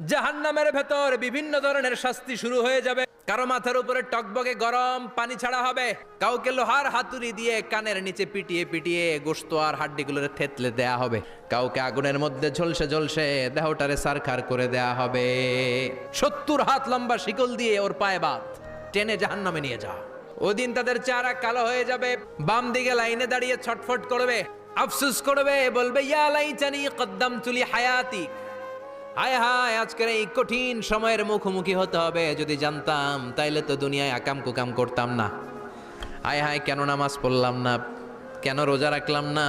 জাহান্নামের ভেতর বিভিন্ন ধরনের শাস্তি শুরু হয়ে যাবে। কারও মাথার উপরে টকবগে গরম পানি ছাড়া হবে। কাউকে লোহার হাতুড়ি দিয়ে কানের নিচে পিটিয়ে পিটিয়ে গোস্ত আর হাড্ডিগুলোরে থেতলে দেয়া হবে। কাউকে আগুনের মধ্যে ঝলসে ঝলসে দেহটারে সারখার করে দেয়া হবে। সত্তর হাত লম্বা শিকল দিয়ে ওর পায়ে বাদ টেনে জাহান্নামে নিয়ে যা। ওদিন তাদের চারা কালো হয়ে যাবে। বাম দিকে লাইনে দাঁড়িয়ে ছটফট করবে। আফসুস করবে, বলবে, ইয়া লাইচানি কদ্দাম চুলি হায়াতি হায় হায়, আজকের এই কঠিন সময়ের মুখোমুখি হতে হবে। যদি জানতাম, তাইলে তো দুনিয়ায় আকাম কুকাম করতাম না। হায় হায়, কেন নামাজ পড়লাম না? কেন রোজা রাখলাম না?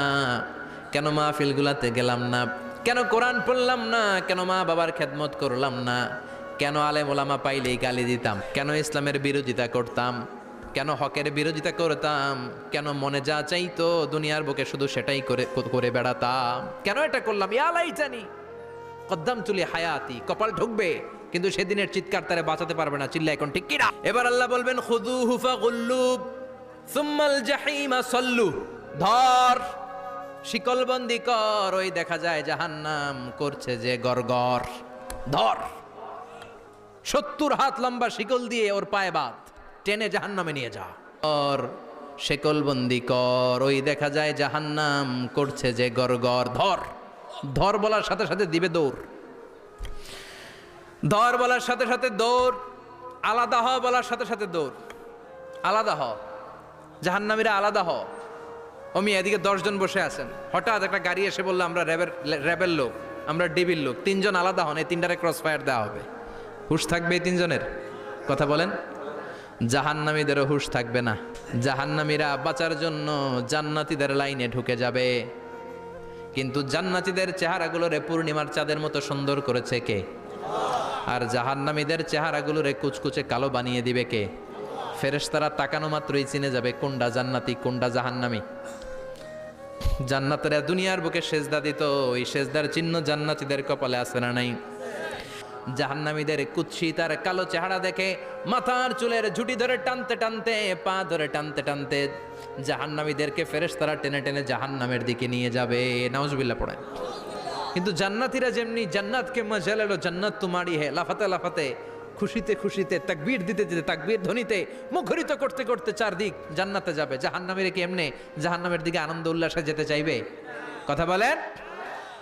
কেন মা মাহফিলগুলাতে গেলাম না? কেন কোরআন পড়লাম না? কেন মা বাবার খেদমত করলাম না? কেন আলেম ওলামা পাইলেই গালি দিতাম? কেন ইসলামের বিরোধিতা করতাম? কেন হকের বিরোধিতা করতাম? কেন মনে যা চাইতো, দুনিয়ার বুকে শুধু সেটাই করে করে বেড়াতাম? কেন এটা করলাম? ইয়ালাই জানি কদ্দাম তুলি হায়াতি, কপাল ঢুকবে, কিন্তু সেদিনের চিৎকার তারা বাঁচাতে পারবে না চিল্লা এখন ঠিক কিনা? এবার আল্লাহ বলবেন খুদু হুফা গুল্লুব সুম্মাল জাহিমা সল্লু। ধর, শিকলবন্দি কর, ওই দেখা যায় জাহান্নাম করছে যে গরগর। ধর, সত্তর হাত লম্বা শিকল দিয়ে ওর পায়ে বাদ টেনে জাহান্নামে নিয়ে যা। আর শেকলবন্দি কর, ওই দেখা যায় জাহান্নাম করছে যে গরগর। ধর। ধর বলার সাথে সাথে দিবে দৌড়। ধর বলার সাথে সাথে দৌড়, আলাদা হ বলার সাথে সাথে দৌড়। আলাদা হ। জাহান্নামীরা আলাদা হ। অমি এদিকে দশজন বসে আছেন। হঠাৎ একটা গাড়ি এসে বলল, আমরা র্যাবের র্যাবের লোক, আমরা ডিবির লোক, তিনজন আলাদা হন, এই তিনটারে ক্রস ফায়ার দেওয়া হবে। হুশ থাকবে এই তিনজনের? কথা বলেন। জাহান্নামীদেরও হুশ থাকবে না। জাহান্নামীরা বাঁচার জন্য জান্নাতীদের লাইনে ঢুকে যাবে। কিন্তু জান্নাতীদের চেহারাগুলোরে পূর্ণিমার চাঁদের মতো সুন্দর করেছে কে? আর জাহান্নামীদের চেহারাগুলোরে কুচকুচে কালো বানিয়ে দিবে কে? ফেরেশতারা তাকানো মাত্রই চিনে যাবে কোনটা জান্নাতি কোনডা জাহান্নামী। জান্নাতেরা দুনিয়ার বুকে সেজদা দিত, ওই সেজদার চিহ্ন জান্নাতিদের কপালে আসে না নাই? জাহান্নামীদের কুৎসি তার কালো চেহারা দেখে মাথার চুলের ঝুটি ধরে টানতে টানতে, পা ধরে টানতে টানতে জাহান্নামীদেরকে ফেরেস তারা টেনে টেনে জাহান্নামের দিকে নিয়ে যাবে। নাউজুবিল্লাহ পড়ে কিন্তু জান্নাতীরা যেমনি জান্নাতকে মজা এলো, জান্নাত তোমারই হে, লাফাতে লাফাতে, খুশিতে খুশিতে, তাকবীর দিতে দিতে, তাকবীর ধ্বনিতে মুখরিত করতে করতে চারদিক জান্নাতে যাবে। জাহান্নামের কি এমনি জাহান্নামের দিকে আনন্দ উল্লাসে যেতে চাইবে? কথা বলেন।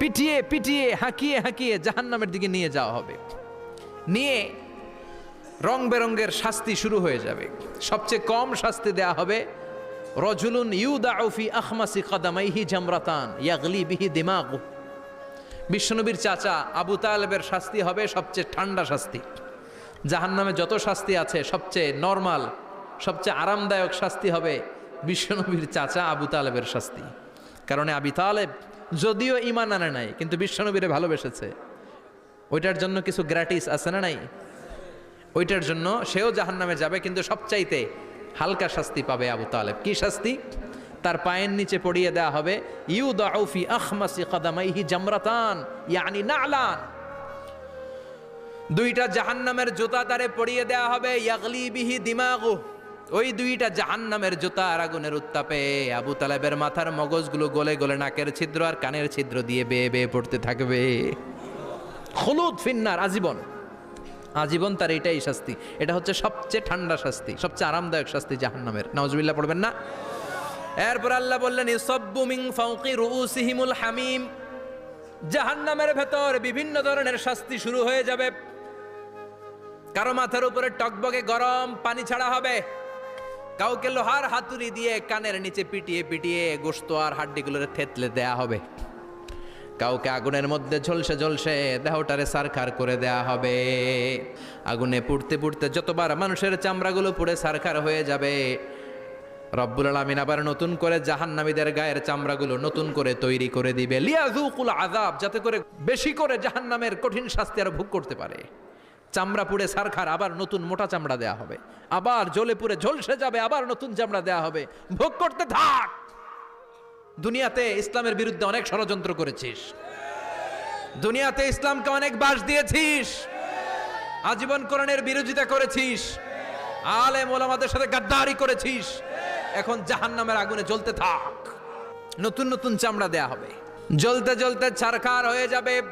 পিটিয়ে পিটিয়ে, হাঁকিয়ে হাঁকিয়ে জাহান্নামের দিকে নিয়ে যাওয়া হবে। নিয়ে রং বেরঙ্গের শাস্তি শুরু হয়ে যাবে। সবচেয়ে কম শাস্তি দেয়া হবে, রজুলুন ইউদাউফি আখমাসি কদামাইহি জামরাতান ইয়াগলি বিহি দিমাগ। বিশ্বনবীর চাচা আবু তালেবের শাস্তি হবে সবচেয়ে ঠান্ডা শাস্তি। জাহান্নামে যত শাস্তি আছে, সবচেয়ে নর্মাল, সবচেয়ে আরামদায়ক শাস্তি হবে বিশ্বনবীর চাচা আবু তালেবের শাস্তি। কারণে আবি তালেব যদিও ইমান আনে নাই, কিন্তু বিশ্বনবীরে ভালোবেসেছে। ওইটার জন্য কিছু গ্র্যাটিস আছে না নাই? ওইটার জন্য সেও জাহান নামে যাবে, কিন্তু সবচাইতে হালকা শাস্তি পাবে আবু তালেব। কি শাস্তি? তার পায়ের নিচে পড়িয়ে দেওয়া হবে ইউ দাউফি আখমাসি কদামাইহি জামরাতান, ইয়ানি নালান। দুইটা জাহান্নামের জুতা তারে পড়িয়ে দেওয়া হবে, ইয়াগলি বিহি দিমাগু। ওই দুইটা জাহান্নামের জুতা আর আগুনের উত্তাপে আবু তালেবের মাথার মগজগুলো গলে গলে নাকের ছিদ্র আর কানের ছিদ্র দিয়ে বেয়ে বেয়ে পড়তে থাকবে। হলুদ ফিন্নার আজীবন। আজীবন তার এটাই শাস্তি। এটা হচ্ছে সবচেয়ে ঠান্ডা শাস্তি, সবচেয়ে আরামদায়ক শাস্তি জাহান্নামের। নওয়াজবিল্লাহ পড়বেন না? এরপর আল্লাহ বললেন ইসব্বু রুউসিহিমুল হামিম। জাহান্নামের ভেতর বিভিন্ন ধরনের শাস্তি শুরু হয়ে যাবে। কারও মাথার উপরে টকবগে গরম পানি ছাড়া হবে। কাউকে লোহার হাতুড়ি দিয়ে কানের নিচে পিটিয়ে পিটিয়ে গোস্ত আর হাড্ডিগুলোর থেতলে দেয়া হবে। কাউকে আগুনের মধ্যে ঝলসে ঝলসে দেহটারে সারখার করে দেয়া হবে। আগুনে পুড়তে পুড়তে যতবার মানুষের চামড়াগুলো পুড়ে সারখার হয়ে যাবে, রব্বুল আলামিন আবার নতুন করে জাহান্নামীদের গায়ের চামড়াগুলো নতুন করে তৈরি করে দিবে। লিয়াজুকুল আজাব যাতে করে বেশি করে জাহান্নামের কঠিন শাস্তি আর ভোগ করতে পারে। চামড়া পুড়ে সারখার, আবার নতুন মোটা চামড়া দেয়া হবে। আবার জ্বলে পুড়ে ঝলসে যাবে, আবার নতুন চামড়া দেয়া হবে। ভোগ করতে থাক! দুনিয়াতে ইসলামের বিরুদ্ধে অনেক ষড়যন্ত্র করেছিস। দুনিয়াতে ইসলামকে অনেক বাস দিয়েছিস। আজীবন কোরআনের বিরোধিতা করেছিস। আলে ওলামাদের সাথে গাদ্দারি করেছিস। এখন জাহান্নামের আগুনে জ্বলতে থাক। নতুন নতুন চামড়া দেয়া হবে। জ্বলতে জ্বলতে ছারখার হয়ে যাবে।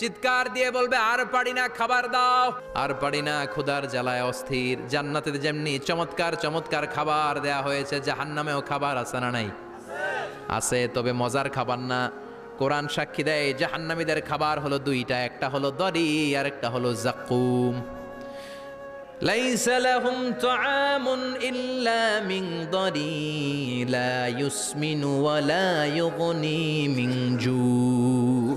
চিৎকার দিয়ে বলবে আর পারি না খাবার দাও আর পারি না ক্ষুধার জ্বালায় অস্থির জান্নাতে যেমনি চমৎকার চমৎকার খাবার দেয়া হয়েছে জাহান্নামেও খাবার আছে না নাই আছে তবে মজার খাবার না কোরআন সাক্ষী দেয় জাহান্নামীদের খাবার হলো দুইটা একটা হলো দরি আর একটা হলো জাকুম ليس لهم طعام إلا من ضري لا يسمن ولا يغني من جوع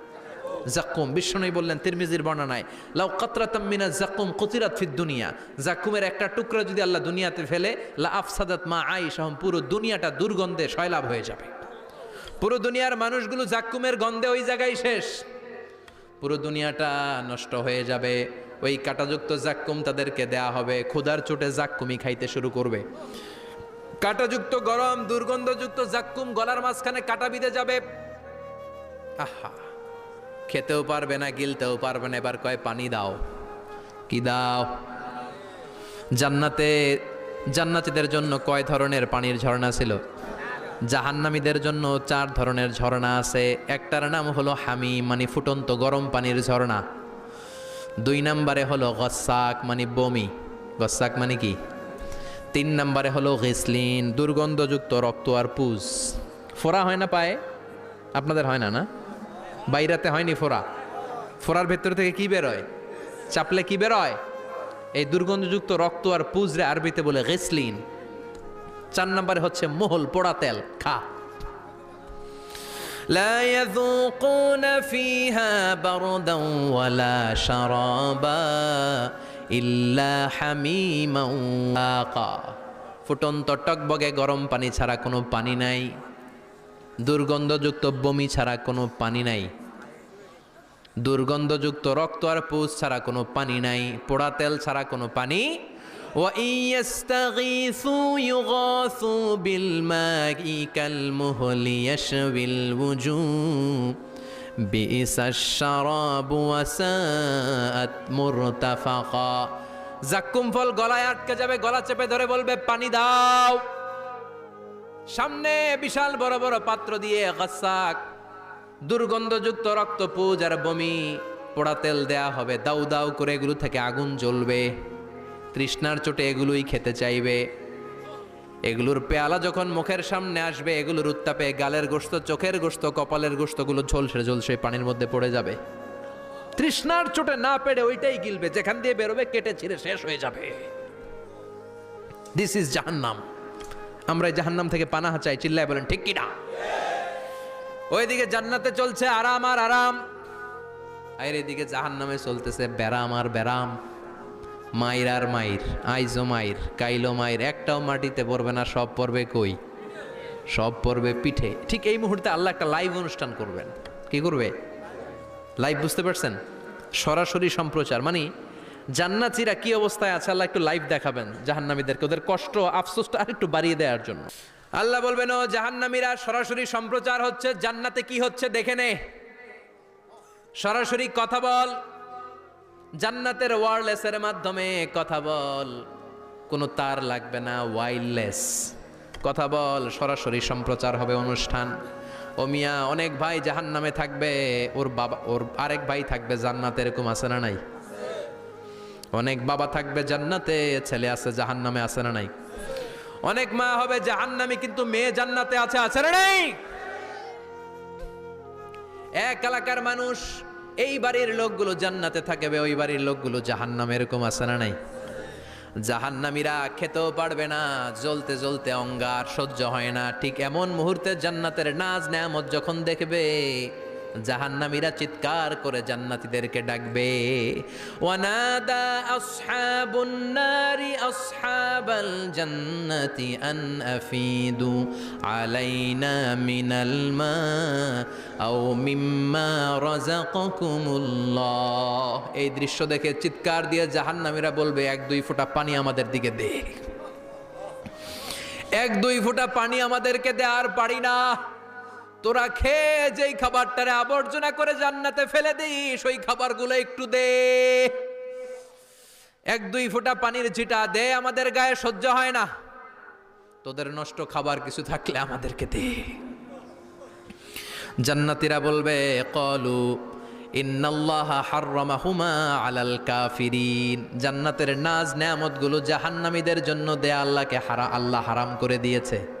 জাকুম বিষ্ণনই বললেন, তিরমিজির বর্ণনায়, লাউ কাতরাতাম মিনা জাকুম কুতিরাত ফিদ দুনিয়া। জাকুমের একটা টুকরা যদি আল্লাহ দুনিয়াতে ফেলে, লা আফসাদাত মা আই আইসাহম পুরো দুনিয়াটা দুর্গন্ধে সয়লাভ হয়ে যাবে। পুরো দুনিয়ার মানুষগুলো জাকুমের গন্ধে ওই জায়গায় শেষ। পুরো দুনিয়াটা নষ্ট হয়ে যাবে। ওই কাটাযুক্ত জাক্কুম তাদেরকে দেয়া হবে। ক্ষুধার চোটে জাক্কুমি খাইতে শুরু করবে। কাটাযুক্ত গরম, দুর্গন্ধযুক্ত জাক্কুম গলার মাঝখানে কাটা বিঁধে যাবে। আহা! খেতেও পারবে না, গিলতেও পারবে না। এবার কয়, পানি দাও। কি দাও? জান্নাতে, জান্নাতীদের জন্য কয় ধরনের পানির ঝর্ণা ছিল? জাহান্নামীদের জন্য চার ধরনের ঝর্ণা আছে। একটার নাম হলো হামি মানে ফুটন্ত গরম পানির ঝর্ণা। দুই নম্বরে হলো গসাক মানে বমি। গসাক মানে কি? তিন নম্বরে হলো গেসলিন, দুর্গন্ধযুক্ত রক্ত আর পুজ। ফোড়া হয় না পায়ে? আপনাদের হয় না না? বাইরাতে হয়নি ফোড়া ফোড়ার ভেতর থেকে কি বেরোয় চাপলে কি বেরোয় এই দুর্গন্ধযুক্ত রক্ত আর পুজরে আরবিতে বলে গেসলিন চার নম্বরে হচ্ছে মোহল পোড়া তেল খা لا يذوقون فيها بردا ولا شرابا إلا حميما واقا ফুটন্ত টকবগে গরম পানি ছাড়া কোনো পানি নাই দুর্গন্ধযুক্ত বমি ছাড়া কোনো পানি নাই। দুর্গন্ধযুক্ত রক্ত আর পুষ ছাড়া কোনো পানি নাই। পোড়া তেল ছাড়া কোনো পানি জাক্কুম ফল গলায় আটকে যাবে গলা চেপে ধরে বলবে পানি দাও সামনে বিশাল বড় বড় পাত্র দিয়ে গাসাক দুর্গন্ধযুক্ত রক্ত পুজ আর বমি, পোড়া তেল দেয়া হবে। দাউ দাউ করে এগুলো থেকে আগুন জ্বলবে। তৃষ্ণার চোটে এগুলোই খেতে চাইবে। এগুলোর পেয়ালা যখন মুখের সামনে আসবে, এগুলোর উত্তাপে গালের গোস্ত চোখের গোস্ত কপালের গোস্তগুলো ঝলসে ঝলসে পানির মধ্যে পড়ে যাবে। তৃষ্ণার চোটে না পেরে ওইটাই গিলবে, যেখান দিয়ে বেরোবে, কেটে ছিঁড়ে শেষ হয়ে যাবে। দিস ইজ জাহান্নাম। আমরা জাহান্নাম থেকে পানাহা চাই, চিল্লায় বলেন, ঠিক কিনা? ওইদিকে জান্নাতে চলছে আরাম আর আরাম। আর এদিকে জাহান্নামে চলতেছে ব্যারাম আর ব্যারাম। মাইর আর মাইর আইজো মাইর কাইলো মাইর একটাও মাটিতে পড়বে না, সব পড়বে কই? সব পড়বে পিঠে। ঠিক এই মুহূর্তে আল্লাহ একটা লাইভ অনুষ্ঠান করবেন। কি করবে? লাইভ বুঝতে পারছেন? সরাসরি সম্প্রচার মানে জান্নাতিরা কি অবস্থায় আছে? আল্লাহ একটু লাইভ দেখাবেন জাহান্নামীদেরকে। ওদের কষ্ট, আফসোসটা আর একটু বাড়িয়ে দেওয়ার জন্য। আল্লাহ বলবেন, ও জাহান্নামীরা, সরাসরি সম্প্রচার হচ্ছে। জান্নাতে কি হচ্ছে দেখে নে। সরাসরি কথা বল। জান্নাতের ওয়ারলেসের মাধ্যমে কথা বল। কোনো তার লাগবে না ওয়াইরলেস কথা বল, সরাসরি সম্প্রচার হবে অনুষ্ঠান। ও মিয়া, অনেক ভাই জাহান নামে থাকবে। ওর বাবা, ওর আরেক ভাই থাকবে জান্নাতে, এরকম আছে না নাই? অনেক বাবা থাকবে জান্নাতে, ছেলে আছে জাহান নামে আছে না নাই? অনেক মা হবে জাহান নামে কিন্তু মেয়ে জান্নাতে আছে আছে না নাই? এক এলাকার মানুষ, এই বাড়ির লোকগুলো জান্নাতে থাকবে, ওই বাড়ির লোকগুলো জাহান নামে এরকম আছে না নাই? জাহান্নামীরা খেতেও পারবে না, জ্বলতে জ্বলতে অঙ্গার সহ্য হয় না। ঠিক এমন মুহূর্তে জান্নাতের নাজ নেয়ামত যখন দেখবে জাহান্নামীরা চিৎকার করে জান্নাতীদেরকে ডাকবে। আলাইনা এই দৃশ্য দেখে চিৎকার দিয়ে জাহান্নামীরা বলবে, এক, দুই ফোঁটা পানি আমাদের দিকে দে। এক, দুই ফোঁটা পানি আমাদেরকে দে, আর পারি না। তোরা খেয়ে যেই খাবারটারে আবর্জনা করে জান্নাতে ফেলে দিস, ওই খাবারগুলো একটু দে। এক, দুই ফোঁটা পানির ছিটা দে, আমাদের গায়ে সহ্য হয় না। তোদের নষ্ট খাবার কিছু থাকলে আমাদেরকে দে। জান্নাতীরা বলবে, কলু জান্নাতের নাজ নেয়ামতগুলো জাহান্নামীদের জন্য দেয়া আল্লাহকে হারা, আল্লাহ হারাম করে দিয়েছে।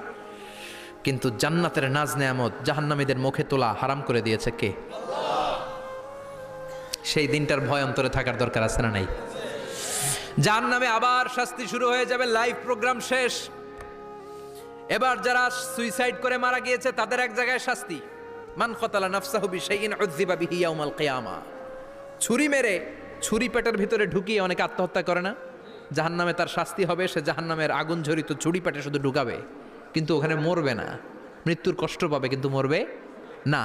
কিন্তু জান্নাতের নাজ নেয়ামত জাহান্নামীদের মুখে তোলা হারাম করে দিয়েছে কে? সেই দিনটার ভয় অন্তরে থাকার দরকার আছে না নাই? যার নামে আবার শাস্তি শুরু হয়ে যাবে, লাইভ প্রোগ্রাম শেষ। এবার যারা সুইসাইড করে মারা গিয়েছে, তাদের এক জায়গায় শাস্তি। মান কতালা নাফসাহু বিশাইইন উযযিবা বিহি ছুরি মেরে ছুরি পেটের ভিতরে ঢুকিয়ে অনেকে আত্মহত্যা করে না? জাহান্নামে তার শাস্তি হবে, সে জাহান্নামের আগুন ঝরিত ছুরি পেটে শুধু ঢুকাবে। কিন্তু ওখানে মরবে না। মৃত্যুর কষ্ট পাবে, কিন্তু মরবে না।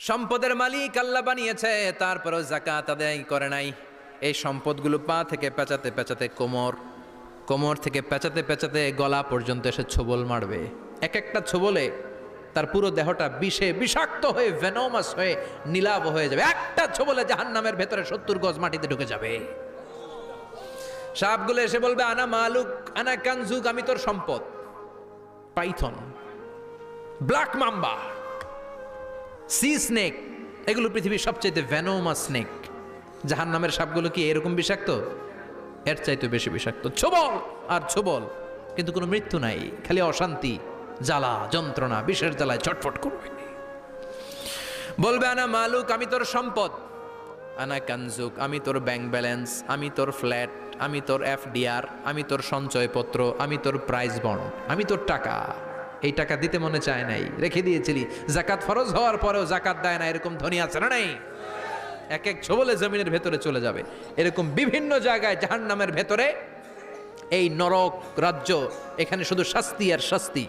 সম্পদের মালিক আল্লাহ বানিয়েছে, তারপরেও জাকাত আদায় করে নাই। এই সম্পদগুলো পা থেকে পেঁচাতে পেঁচাতে কোমর কোমর থেকে পেঁচাতে পেঁচাতে গলা পর্যন্ত এসে ছোবল মারবে। এক একটা ছোবলে তার পুরো দেহটা বিষে বিষাক্ত হয়ে ভেনোমাস হয়ে, নীলাভ হয়ে যাবে। একটা ছোবলে জাহান্নামের ভেতরে সত্তর গজ মাটিতে ঢুকে যাবে। সাপগুলো এসে বলবে, আনা মালুক, আনা কানজুক, আমি তোর সম্পদ। Python black mamba sea snake এগুলো পৃথিবীর সবচাইতে ভ্যানোমা স্নেক জাহান নামের সাপগুলো কি এরকম বিষাক্ত? এর চাইতে বেশি বিষাক্ত। ছোবল, আর ছোবল, কিন্তু কোনো মৃত্যু নাই, খালি অশান্তি, জ্বালা, যন্ত্রণা, বিষের জ্বালায় ছটফট করবে। বলবে, আনা মালুক, আমি তোর সম্পদ। আনা কানজুক, আমি তোর ব্যাংক ব্যালেন্স আমি তোর ফ্ল্যাট আমি তোর এফডিআর, আমি তোর সঞ্চয়পত্র, আমি তোর প্রাইজ বন্ড আমি তোর টাকা। এই টাকা দিতে মনে চায় নাই, রেখে দিয়েছিলি। জাকাত ফরজ হওয়ার পরেও জাকাত দেয় না, এরকম ধনী আছে না নাই? এক এক ছবলে জমিনের ভেতরে চলে যাবে। এরকম বিভিন্ন জায়গায় জাহান নামের ভেতরে এই নরক রাজ্য, এখানে শুধু শাস্তি আর শাস্তি।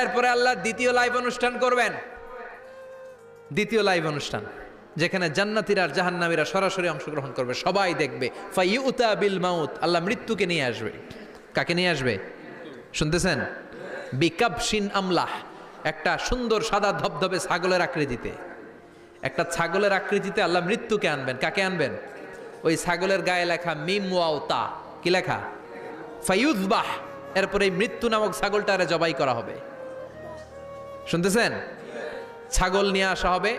এরপরে আল্লাহ দ্বিতীয় লাইভ অনুষ্ঠান করবেন। দ্বিতীয় লাইভ অনুষ্ঠান। যেখানে জান্নাতিরা আর জাহান্নামীরা সরাসরি অংশগ্রহণ করবে, সবাই দেখবে। ফাইউতা বিল মাউত, আল্লাহ মৃত্যুকে নিয়ে আসবে। কাকে নিয়ে আসবে? শুনতেছেন? বিকাবসিন আমলাহ, একটা সুন্দর সাদা ধবধবে ছাগলের আকৃতিতে। একটা ছাগলের আকৃতিতে আল্লাহ মৃত্যুকে আনবেন। কাকে আনবেন? ওই ছাগলের গায়ে লেখা মিম ওয়াও তা। কি লেখা? ফাইউজবাহ এরপরে এই মৃত্যু নামক ছাগলটারে জবাই করা হবে। শুনতেছেন? ছাগল নিয়ে আসা হবে।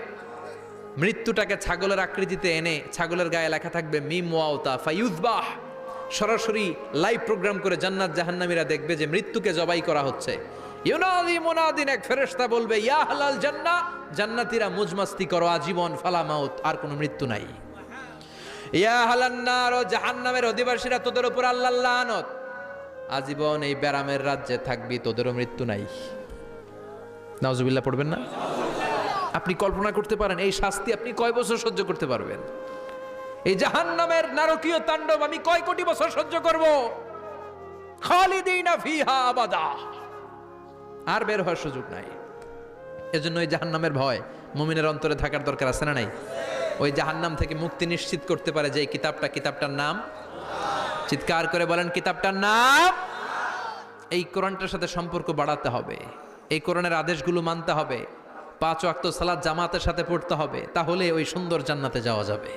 মৃত্যুটাকে ছাগলের আকৃতিতে এনে ছাগলের গায়ে লেখা থাকবে মিম ওয়াওতা ফাইউজবাহ সরাসরি লাইভ প্রোগ্রাম করে জান্নাত জাহান্নামীরা দেখবে যে মৃত্যুকে জবাই করা হচ্ছে। ইউনাদি মুনাদিন এক ফেরেশতা বলবে, ইয়া হালাল জান্নাহ। জান্নাতীরা মুজমাস্তি করো, আজীবন ফালা মাউত, আর কোনো মৃত্যু নাই। ইয়া হালান্নার ও জাহান্নামের অধিবাসীরা, তোদের উপর আল্লাহ লানত। আজীবন এই ব্যারামের রাজ্যে থাকবি, তোদেরও মৃত্যু নাই। নাউজুবিল্লাহ, পড়বেন না? আপনি কল্পনা করতে পারেন, এই শাস্তি আপনি কয় বছর সহ্য করতে পারবেন? এই জাহান্নামের নারকীয় তাণ্ডব আমি কয় কোটি বছর সহ্য করব? আর বের হওয়ার সুযোগ নাই। এজন্য ওই জাহান্নামের ভয় মুমিনের অন্তরে থাকার দরকার আছে না নাই? ওই জাহান্নাম থেকে মুক্তি নিশ্চিত করতে পারে যে কিতাবটা, কিতাবটার নাম। চিৎকার করে বলেন, কিতাবটার নাম? এই কোরআনটার সাথে সম্পর্ক বাড়াতে হবে। এই কোরআনের আদেশগুলো মানতে হবে। পাঁচ ওয়াক্ত সালাদ জামাতের সাথে পড়তে হবে তাহলে ওই সুন্দর জান্নাতে যাওয়া যাবে।